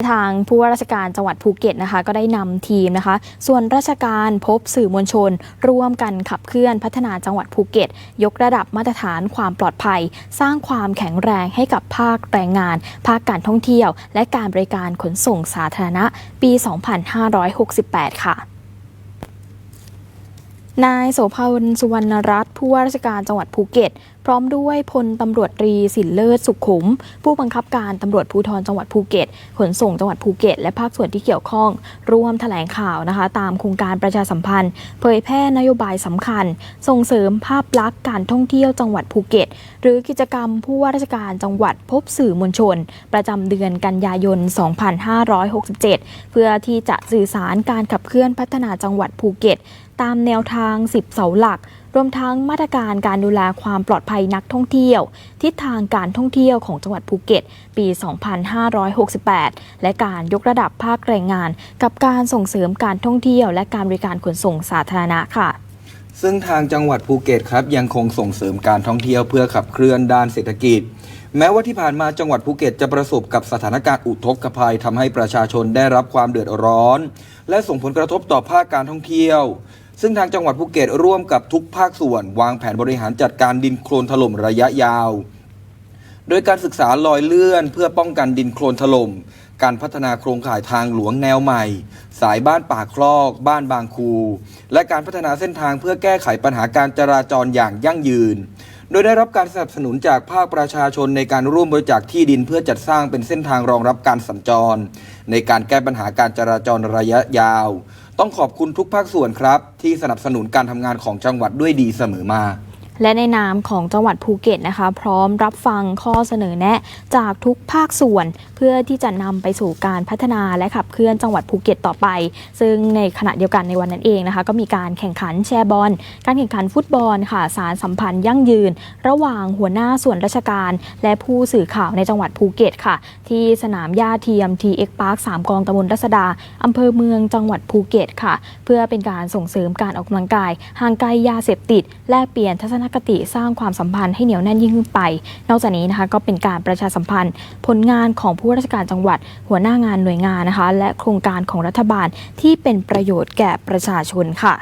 ทางผู้ว่าราชการจังหวัดภูเก็ตนะคะ ก็ได้นำทีมนะคะ ส่วนราชการพบสื่อมวลชน ร่วมกันขับเคลื่อนพัฒนาจังหวัดภูเก็ต ยกระดับมาตรฐานความปลอดภัย สร้างความแข็งแรงให้กับภาคแรงงาน ภาคการท่องเที่ยว และการบริการขนส่งสาธารณะ ปี 2568 ค่ะนายโสภาวนสุวรรณรัตน์ผู้ว่าราชการจังหวัดภูเก็ต ร้อมด้วยพลตำรวจตรีสินเลิศสุขขุม ผู้บังคับการตำรวจภูธรจังหวัดภูเก็ต ขนส่งจังหวัดภูเก็ต และภาคส่วนที่เกี่ยวข้อง ร่วมแถลงข่าวนะคะ ตามโครงการประชาสัมพันธ์ เผยแพร่นโยบายสำคัญ ส่งเสริมภาพลักษณ์การท่องเที่ยวจังหวัดภูเก็ต หรือกิจกรรมผู้ว่าราชการจังหวัดพบสื่อมวลชน ประจำเดือนกันยายน 2567 เพื่อที่จะสื่อสารการขับเคลื่อนพัฒนาจังหวัดภูเก็ต ตามแนวทาง 10 เสาหลักรวมทั้งมาตรการการดูแลความปลอดภัยนักท่องเที่ยว ทิศทางการท่องเที่ยวของจังหวัดภูเก็ต ปี 2568 และการยกระดับภาคแรงงาน กับการส่งเสริมการท่องเที่ยว และการบริการขนส่งสาธารณะค่ะซึ่งทางจังหวัดภูเก็ตครับยังคงส่งเสริมการท่องเที่ยวเพื่อขับเคลื่อนด้านเศรษฐกิจ แม้ว่าที่ผ่านมาจังหวัดภูเก็ตจะประสบกับสถานการณ์อุทกภัยทำให้ประชาชนได้รับความเดือดร้อน และส่งผลกระทบต่อภาคการท่องเที่ยว ซึ่งทางจังหวัดภูเก็ตร่วมกับทุกภาคส่วน วางแผนบริหารจัดการดินโคลนถล่มระยะยาว โดยการศึกษาลอยเลื่อน เพื่อป้องกันดินโคลนถล่มการพัฒนาโครงข่ายทางหลวงแนวใหม่ สายบ้านป่าคลอก บ้านบางคู และการพัฒนาเส้นทางเพื่อแก้ไขปัญหาการจราจรอย่างยั่งยืน โดยได้รับการสนับสนุนจากภาคประชาชนในการร่วมบริจาคที่ดินเพื่อจัดสร้างเป็นเส้นทางรองรับการสัญจร ในการแก้ปัญหาการจราจรระยะยาว ต้องขอบคุณทุกภาคส่วนครับ ที่สนับสนุนการทำงานของจังหวัดด้วยดีเสมอมา และในนามของจังหวัดภูเก็ตนะคะ พร้อมรับฟังข้อเสนอแนะ จากทุกภาคส่วน เพื่อที่จะนำไปสู่การพัฒนาและขับเคลื่อนจังหวัดภูเก็ตต่อไป ซึ่งในขณะเดียวกันในวันนั้นเองนะคะ ก็มีการแข่งขันแชร์บอล การแข่งขันฟุตบอลค่ะสารสัมพันธ์ยั่งยืน ระหว่างหัวหน้าส่วนราชการ และผู้สื่อข่าวในจังหวัดภูเก็ตค่ะ ที่สนามหญ้าเทียม TX Park 3กองตำบลรัศดาอำเภอเมืองจังหวัดภูเก็ตค่ะ เพื่อเป็นการส่งเสริมการออกกำลังกายห่างไกลยาเสพติด แลกเปลี่ยนทัศนคติสร้างความสัมพันธ์ให้เหนียวแน่นยิ่งขึ้นไป นอกจากนี้นะคะก็เป็นการประชาสัมพันธ์ ผลงานของผู้ราชการจังหวัด หัวหน้างานหน่วยงานนะคะ และโครงการของรัฐบาลที่เป็นประโยชน์แก่ประชาชนค่ะ